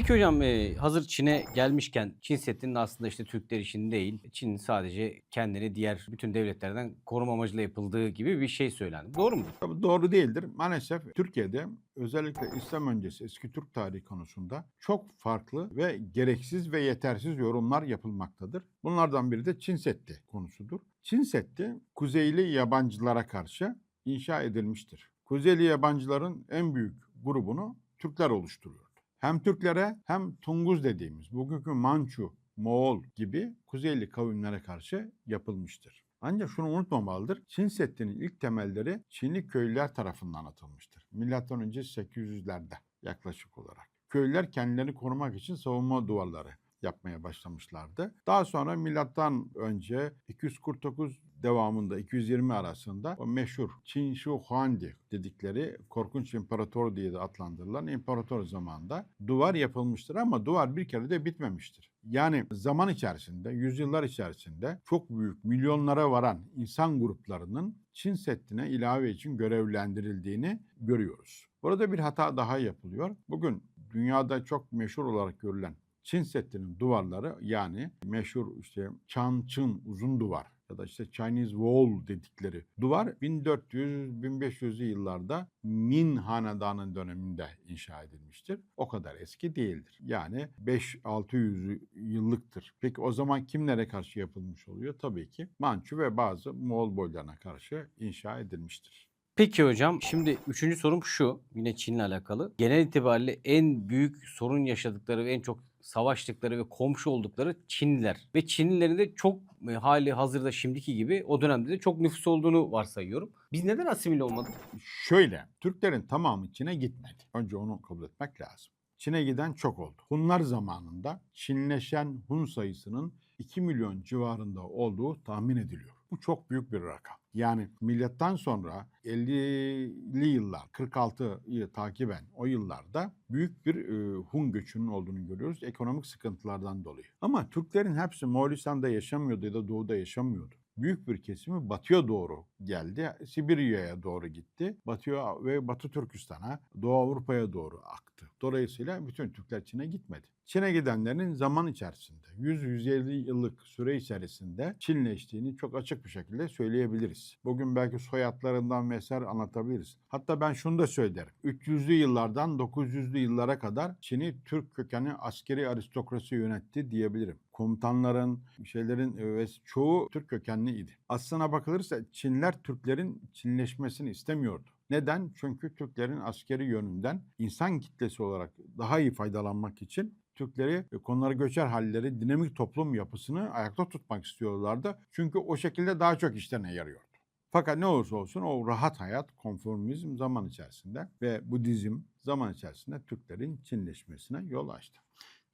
Peki hocam e, hazır Çin'e gelmişken Çin Seddi'nin aslında işte Türkler için değil, Çin sadece kendini diğer bütün devletlerden koruma amacıyla yapıldığı gibi bir şey söylendi. Doğru mu? Tabii doğru değildir. Maalesef Türkiye'de özellikle İslam öncesi eski Türk tarihi konusunda çok farklı ve gereksiz ve yetersiz yorumlar yapılmaktadır. Bunlardan biri de Çin Seddi konusudur. Çin Seddi Kuzeyli yabancılara karşı inşa edilmiştir. Kuzeyli yabancıların en büyük grubunu Türkler oluşturuyordu. Hem Türklere hem Tunguz dediğimiz bugünkü Mançu, Moğol gibi Kuzeyli kavimlere karşı yapılmıştır. Ancak şunu unutmamalıdır. Çin Seddi'nin ilk temelleri Çinli köylüler tarafından atılmıştır. Milattan önce 800'lerde yaklaşık olarak. Köylüler kendilerini korumak için savunma duvarları yapmaya başlamışlardı. Daha sonra milattan önce 249 devamında 220 arasında o meşhur Qin Shi Huangdi dedikleri korkunç imparator diye de adlandırılan imparator zamanında duvar yapılmıştır ama duvar bir kere de bitmemiştir. Yani zaman içerisinde, yüzyıllar içerisinde çok büyük milyonlara varan insan gruplarının Çin Seddi'ne ilave için görevlendirildiğini görüyoruz. Burada bir hata daha yapılıyor. Bugün dünyada çok meşhur olarak görülen Çin Seddi'nin duvarları yani meşhur işte Changchun uzun duvar ya da işte Chinese Wall dedikleri duvar 1400-1500'lü yıllarda Min Hanedanı'nın döneminde inşa edilmiştir. O kadar eski değildir. Yani 5-600 yıllıktır. Peki o zaman kimlere karşı yapılmış oluyor? Tabii ki Mançu ve bazı Moğol boylarına karşı inşa edilmiştir. Peki hocam şimdi üçüncü sorum şu yine Çin'le alakalı. Genel itibariyle en büyük sorun yaşadıkları ve en çok savaştıkları ve komşu oldukları Çinliler. Ve Çinlilerin de çok e, hali hazırda şimdiki gibi o dönemde de çok nüfus olduğunu varsayıyorum. Biz neden asimile olmadık? Şöyle, Türklerin tamamı Çin'e gitmedi. Önce onu kabul etmek lazım. Çin'e giden çok oldu. Hunlar zamanında Çinleşen Hun sayısının 2 milyon civarında olduğu tahmin ediliyor. Bu çok büyük bir rakam. Yani milattan sonra 50'li yıllar, 46'yı takiben o yıllarda büyük bir e, Hun göçünün olduğunu görüyoruz ekonomik sıkıntılardan dolayı. Ama Türklerin hepsi Moğolistan'da yaşamıyordu ya da doğuda yaşamıyordu büyük bir kesimi batıya doğru geldi. Sibirya'ya doğru gitti. Batıya ve Batı Türkistan'a, Doğu Avrupa'ya doğru aktı. Dolayısıyla bütün Türkler Çin'e gitmedi. Çin'e gidenlerin zaman içerisinde 100-150 yıllık süre içerisinde Çinleştiğini çok açık bir şekilde söyleyebiliriz. Bugün belki soyadlarından vesaire anlatabiliriz. Hatta ben şunu da söylerim. 300'lü yıllardan 900'lü yıllara kadar Çin'i Türk kökenli askeri aristokrasi yönetti diyebilirim komutanların, şeylerin e, ve çoğu Türk kökenliydi. Aslına bakılırsa Çinler Türklerin Çinleşmesini istemiyordu. Neden? Çünkü Türklerin askeri yönünden insan kitlesi olarak daha iyi faydalanmak için Türkleri e, konuları göçer halleri, dinamik toplum yapısını ayakta tutmak istiyorlardı. Çünkü o şekilde daha çok işlerine yarıyordu. Fakat ne olursa olsun o rahat hayat, konformizm zaman içerisinde ve Budizm zaman içerisinde Türklerin Çinleşmesine yol açtı.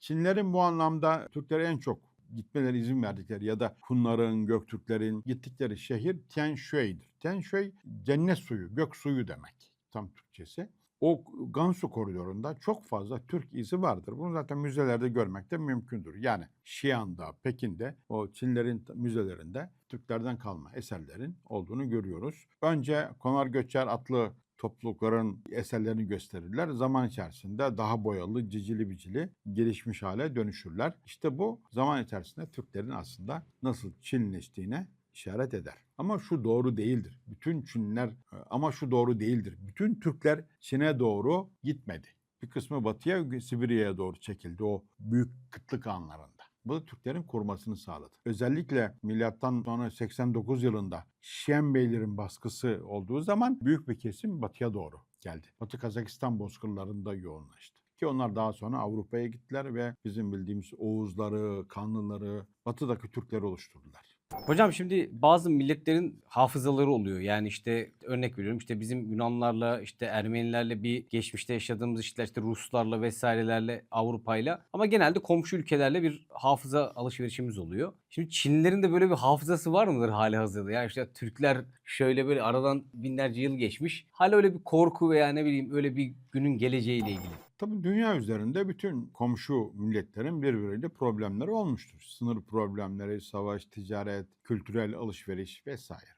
Çinlerin bu anlamda Türklere en çok gitmeleri izin verdikleri ya da Hunların, Göktürklerin gittikleri şehir Tianshui'dir. Tianshui cennet suyu, gök suyu demek tam Türkçesi. O Gansu koridorunda çok fazla Türk izi vardır. Bunu zaten müzelerde görmek de mümkündür. Yani Xi'an'da, Pekin'de o Çinlerin müzelerinde Türklerden kalma eserlerin olduğunu görüyoruz. Önce Konar Göçer adlı toplulukların eserlerini gösterirler. Zaman içerisinde daha boyalı, cicili bicili gelişmiş hale dönüşürler. İşte bu zaman içerisinde Türklerin aslında nasıl Çinleştiğine işaret eder. Ama şu doğru değildir. Bütün Çinliler ama şu doğru değildir. Bütün Türkler Çin'e doğru gitmedi. Bir kısmı batıya, Sibirya'ya doğru çekildi o büyük kıtlık anlarında. Bu da Türklerin korumasını sağladı. Özellikle milattan sonra 89 yılında Şen Beylerin baskısı olduğu zaman büyük bir kesim batıya doğru geldi. Batı Kazakistan bozkırlarında yoğunlaştı. Ki onlar daha sonra Avrupa'ya gittiler ve bizim bildiğimiz Oğuzları, Kanlıları, batıdaki Türkleri oluşturdular. Hocam şimdi bazı milletlerin hafızaları oluyor. Yani işte örnek veriyorum işte bizim Yunanlarla işte Ermenilerle bir geçmişte yaşadığımız işler işte Ruslarla vesairelerle Avrupa'yla ama genelde komşu ülkelerle bir hafıza alışverişimiz oluyor. Şimdi Çinlilerin de böyle bir hafızası var mıdır hali hazırda? Yani işte Türkler şöyle böyle aradan binlerce yıl geçmiş. Hala öyle bir korku veya ne bileyim öyle bir günün geleceğiyle ilgili. Tabii dünya üzerinde bütün komşu milletlerin birbiriyle problemleri olmuştur. Sınır problemleri, savaş, ticaret, kültürel alışveriş vesaire.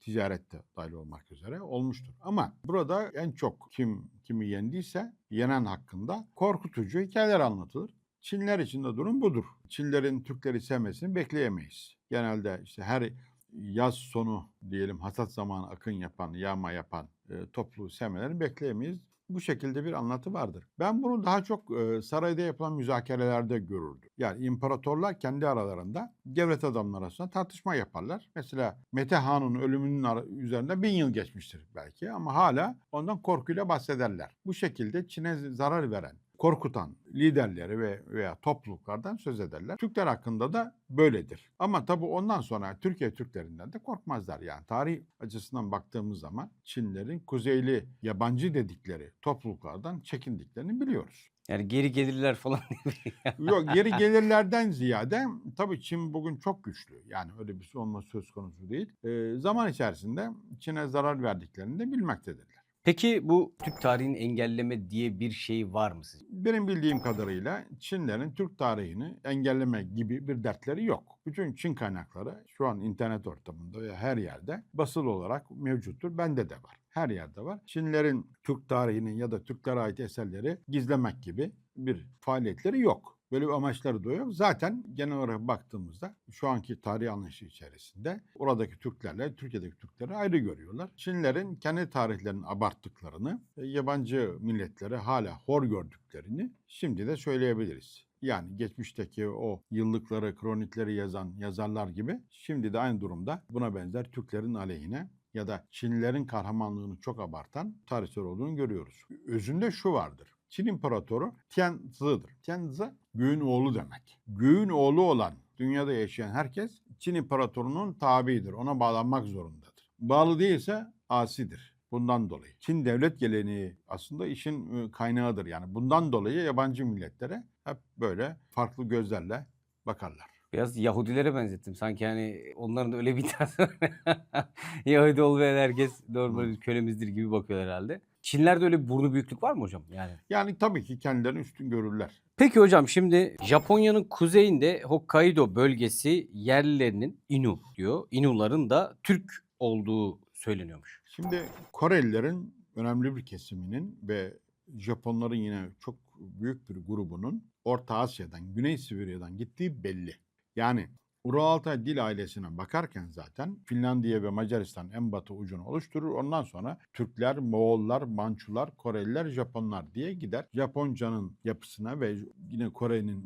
Ticarette dahil olmak üzere olmuştur. Ama burada en çok kim kimi yendiyse yenen hakkında korkutucu hikayeler anlatılır. Çinler için de durum budur. Çinlerin Türkleri sevmesini bekleyemeyiz. Genelde işte her yaz sonu diyelim hasat zamanı akın yapan, yağma yapan e, toplu sevmelerini bekleyemeyiz. Bu şekilde bir anlatı vardır. Ben bunu daha çok sarayda yapılan müzakerelerde görürdüm. Yani imparatorlar kendi aralarında devlet adamları arasında tartışma yaparlar. Mesela Mete Han'ın ölümünün ara- üzerinde bin yıl geçmiştir belki ama hala ondan korkuyla bahsederler. Bu şekilde Çin'e zarar veren, korkutan liderleri ve veya topluluklardan söz ederler. Türkler hakkında da böyledir. Ama tabii ondan sonra Türkiye Türklerinden de korkmazlar. Yani tarih açısından baktığımız zaman Çinlerin kuzeyli yabancı dedikleri topluluklardan çekindiklerini biliyoruz. Yani geri gelirler falan. Yok geri gelirlerden ziyade tabii Çin bugün çok güçlü. Yani öyle bir şey olma söz konusu değil. Ee, zaman içerisinde Çin'e zarar verdiklerini de bilmektedirler. Peki bu Türk tarihini engelleme diye bir şey var mı sizce? Benim bildiğim kadarıyla Çinlerin Türk tarihini engelleme gibi bir dertleri yok. Bütün Çin kaynakları şu an internet ortamında ve her yerde basılı olarak mevcuttur. Bende de var. Her yerde var. Çinlerin Türk tarihinin ya da Türklere ait eserleri gizlemek gibi bir faaliyetleri yok. Böyle bir amaçları da yok. Zaten genel olarak baktığımızda şu anki tarih anlayışı içerisinde oradaki Türklerle Türkiye'deki Türkleri ayrı görüyorlar. Çinlerin kendi tarihlerini abarttıklarını, ve yabancı milletlere hala hor gördüklerini şimdi de söyleyebiliriz. Yani geçmişteki o yıllıkları, kronikleri yazan yazarlar gibi şimdi de aynı durumda buna benzer Türklerin aleyhine ya da Çinlilerin kahramanlığını çok abartan tarihçiler olduğunu görüyoruz. Özünde şu vardır. Çin İmparatoru Tianzi'dir. Tianzi göğün oğlu demek. Göğün oğlu olan dünyada yaşayan herkes Çin İmparatoru'nun tabiidir. Ona bağlanmak zorundadır. Bağlı değilse asidir. Bundan dolayı. Çin devlet geleneği aslında işin e, kaynağıdır. Yani bundan dolayı yabancı milletlere hep böyle farklı gözlerle bakarlar. Biraz Yahudilere benzettim. Sanki hani onların da öyle bir var. Yahudi olmayan herkes normal Hmm. kölemizdir gibi bakıyor herhalde. Çinlerde öyle bir burnu büyüklük var mı hocam? Yani. Yani tabii ki kendilerini üstün görürler. Peki hocam şimdi Japonya'nın kuzeyinde Hokkaido bölgesi yerlilerinin Inu diyor. Inuların da Türk olduğu söyleniyormuş. Şimdi Korelilerin önemli bir kesiminin ve Japonların yine çok büyük bir grubunun Orta Asya'dan, Güney Sibirya'dan gittiği belli. Yani Uraltay dil ailesine bakarken zaten Finlandiya ve Macaristan en batı ucunu oluşturur. Ondan sonra Türkler, Moğollar, Mançular, Koreliler, Japonlar diye gider. Japonca'nın yapısına ve yine Kore'nin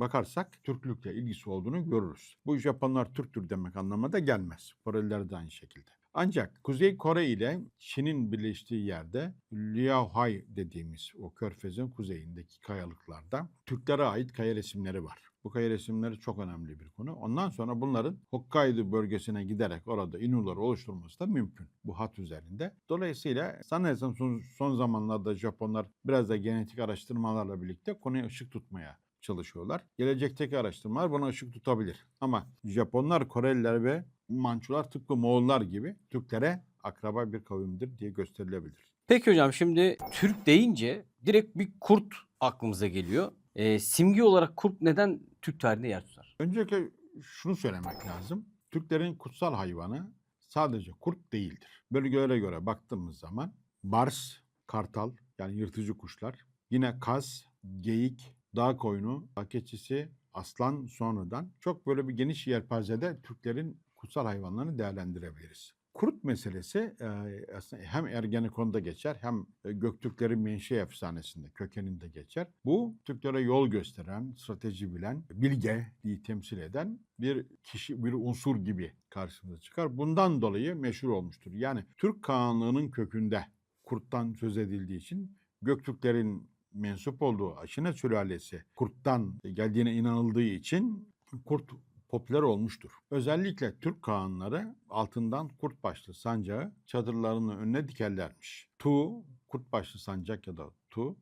bakarsak Türklükle ilgisi olduğunu görürüz. Bu Japonlar Türktür demek anlamına da gelmez. Koreliler de aynı şekilde. Ancak Kuzey Kore ile Çin'in birleştiği yerde Liaohai dediğimiz o körfezin kuzeyindeki kayalıklarda Türklere ait kaya resimleri var. Bu resimleri çok önemli bir konu. Ondan sonra bunların Hokkaido bölgesine giderek orada Inuları oluşturması da mümkün bu hat üzerinde. Dolayısıyla sanırsam son, son zamanlarda Japonlar biraz da genetik araştırmalarla birlikte konuya ışık tutmaya çalışıyorlar. Gelecekteki araştırmalar buna ışık tutabilir. Ama Japonlar, Koreliler ve Mançular tıpkı Moğollar gibi Türklere akraba bir kavimdir diye gösterilebilir. Peki hocam şimdi Türk deyince direkt bir kurt aklımıza geliyor. Ee, simge olarak kurt neden Türk tarihinde yer tutar? Öncelikle şunu söylemek lazım. Türklerin kutsal hayvanı sadece kurt değildir. Bölgelere göre baktığımız zaman bars, kartal yani yırtıcı kuşlar, yine kaz, geyik, dağ koyunu, dağ keçisi, aslan sonradan çok böyle bir geniş yelpazede Türklerin kutsal hayvanlarını değerlendirebiliriz. Kurt meselesi e, aslında hem Ergenekon'da geçer hem Göktürklerin menşe efsanesinde kökeninde geçer. Bu Türklere yol gösteren, strateji bilen, bilgeliği temsil eden bir kişi, bir unsur gibi karşımıza çıkar. Bundan dolayı meşhur olmuştur. Yani Türk Kağanlığı'nın kökünde kurttan söz edildiği için Göktürklerin mensup olduğu Aşine sülalesi kurttan geldiğine inanıldığı için kurt popüler olmuştur. Özellikle Türk kağanları altından kurt başlı sancağı çadırlarının önüne dikerlermiş. Tu, kurt başlı sancak ya da tu,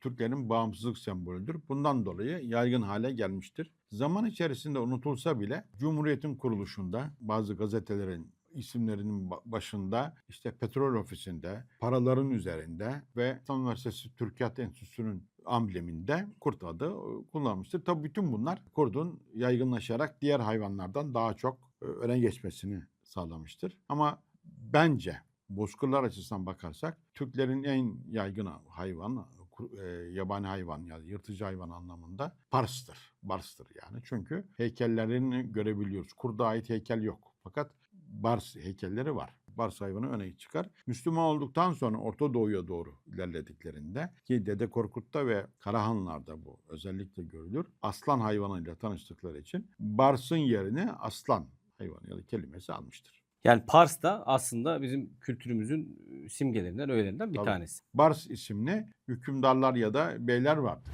Türklerin bağımsızlık sembolüdür. Bundan dolayı yaygın hale gelmiştir. Zaman içerisinde unutulsa bile Cumhuriyet'in kuruluşunda bazı gazetelerin isimlerinin ba- başında işte petrol ofisinde, paraların üzerinde ve İstanbul Üniversitesi Türkiyat Enstitüsü'nün ambleminde kurt adı e, kullanmıştır. Tabii bütün bunlar kurdun yaygınlaşarak diğer hayvanlardan daha çok e, öne geçmesini sağlamıştır. Ama Bence bozkırlar açısından bakarsak Türklerin en yaygın hayvanı e, yabani hayvan yani yırtıcı hayvan anlamında Pars'tır. Bars'tır yani. Çünkü heykellerini görebiliyoruz. Kurda ait heykel yok. Fakat Bars heykelleri var. Bars hayvanı öne çıkar. Müslüman olduktan sonra Orta Doğu'ya doğru ilerlediklerinde ki Dede Korkut'ta ve Karahanlar'da bu özellikle görülür. Aslan hayvanıyla tanıştıkları için Bars'ın yerini aslan hayvanı ya da kelimesi almıştır. Yani Pars da aslında bizim kültürümüzün simgelerinden, öğelerinden bir Tabii. tanesi. Bars isimli hükümdarlar ya da beyler vardır.